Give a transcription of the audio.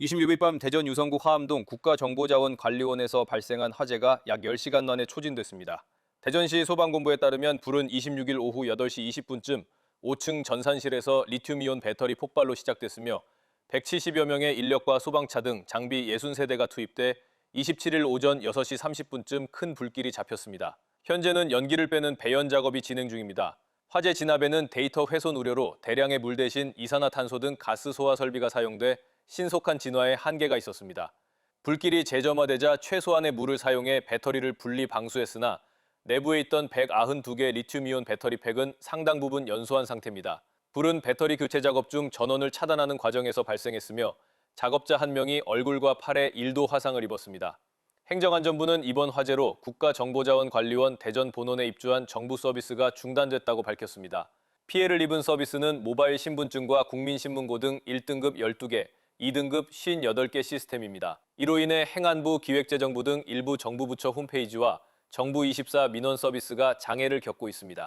26일 밤 대전 유성구 화암동 국가정보자원관리원에서 발생한 화재가 약 10시간 만에 초진됐습니다. 대전시 소방본부에 따르면 불은 26일 오후 8시 20분쯤 5층 전산실에서 리튬이온 배터리 폭발로 시작됐으며 170여 명의 인력과 소방차 등 장비 60세대가 투입돼 27일 오전 6시 30분쯤 큰 불길이 잡혔습니다. 현재는 연기를 빼는 배연 작업이 진행 중입니다. 화재 진압에는 데이터 훼손 우려로 대량의 물 대신 이산화탄소 등 가스 소화 설비가 사용돼 신속한 진화에 한계가 있었습니다. 불길이 재점화되자 최소한의 물을 사용해 배터리를 분리 방수했으나 내부에 있던 192개 리튬이온 배터리 팩은 상당 부분 연소한 상태입니다. 불은 배터리 교체 작업 중 전원을 차단하는 과정에서 발생했으며 작업자 한 명이 얼굴과 팔에 1도 화상을 입었습니다. 행정안전부는 이번 화재로 국가정보자원관리원 대전 본원에 입주한 정부 서비스가 중단됐다고 밝혔습니다. 피해를 입은 서비스는 모바일 신분증과 국민신문고 등 1등급 12개, 2등급 58개 시스템입니다. 이로 인해 행안부, 기획재정부 등 일부 정부 부처 홈페이지와 정부24 민원 서비스가 장애를 겪고 있습니다.